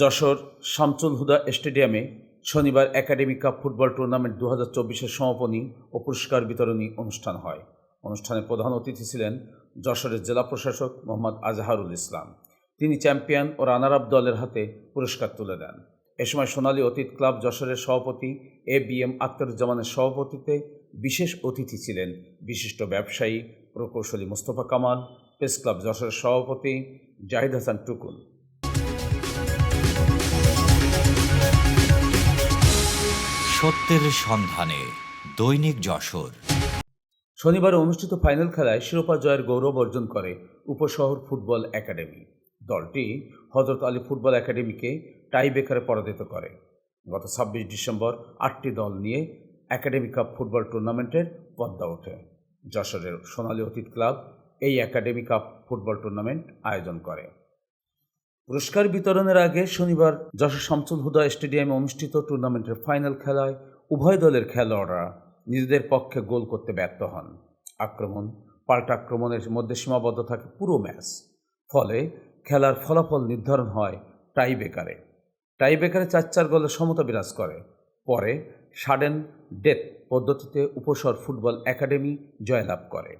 যশোর শামসুল হুদা স্টেডিয়ামে শনিবার academy cup football tournament দু হাজার চব্বিশের সমাপনী ও পুরস্কার বিতরণী অনুষ্ঠান হয়। অনুষ্ঠানে প্রধান অতিথি ছিলেন যশোরের জেলা প্রশাসক মোহাম্মদ আজহারুল ইসলাম। তিনি চ্যাম্পিয়ন ও রানার আপ দলের হাতে পুরস্কার তুলে দেন। এ সময় সোনালী অতীত ক্লাব যশোরের সভাপতি এ বি এম আক্তারুজ্জামানের সভাপতিতে বিশেষ অতিথি ছিলেন বিশিষ্ট ব্যবসায়ী প্রকৌশলী মোস্তফা কামাল, প্রেস ক্লাব যশোরের সভাপতি জাহিদ হাসান টুকুন। সত্যের সন্ধানে দৈনিক যশোর। শনিবার অনুষ্ঠিত ফাইনাল খেলায় শিরোপা জয়ের গৌরব অর্জন করে উপশহর ফুটবল একাডেমি। দলটি হজরত আলী ফুটবল একাডেমিকে টাই বেকারে পরাজিত করে। গত ছাব্বিশ ডিসেম্বর আটটি দল নিয়ে একাডেমি কাপ ফুটবল টুর্নামেন্টের পদ্মা ওঠে। যশোরের সোনালী অতীত ক্লাব এই একাডেমি কাপ ফুটবল টুর্নামেন্ট আয়োজন করে। পুরস্কার বিতরণের আগে শনিবার যশোর শামসুল হুদা স্টেডিয়ামে অনুষ্ঠিত টুর্নামেন্টের ফাইনাল খেলায় উভয় দলের খেলোয়াড়রা নিজেদের পক্ষে গোল করতে ব্যর্থ হন। আক্রমণ, পাল্টা আক্রমণের মধ্যে সীমাবদ্ধ থাকে পুরো ম্যাচ। ফলে খেলার ফলাফল নির্ধারণ হয় টাই বেকারে টাই বেকারে চার চার গোলে সমতা বিরাজ করে। পরে সাডেন ডেথ পদ্ধতিতে উপসর ফুটবল একাডেমি জয়লাভ করে।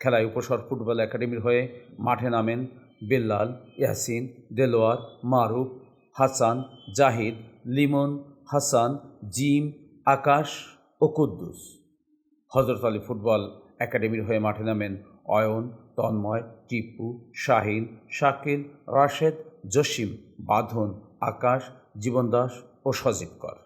খেলায় উপসর ফুটবল একাডেমির হয়ে মাঠে নামেন বেল্লাল, ইয়াসিন, দেলোয়ার, মারুফ, হাসান, জাহিদ, লিমন, হাসান, জিম, আকাশ ও কুদ্দুস। হজরত আলী ফুটবল একাডেমির হয়ে মাঠে নামেন অয়ন, তন্ময়, টিপু, শাহিন, শাকিল, রাশেদ, জসিম, বাঁধন, আকাশ জীবন দাস ও সজীব কর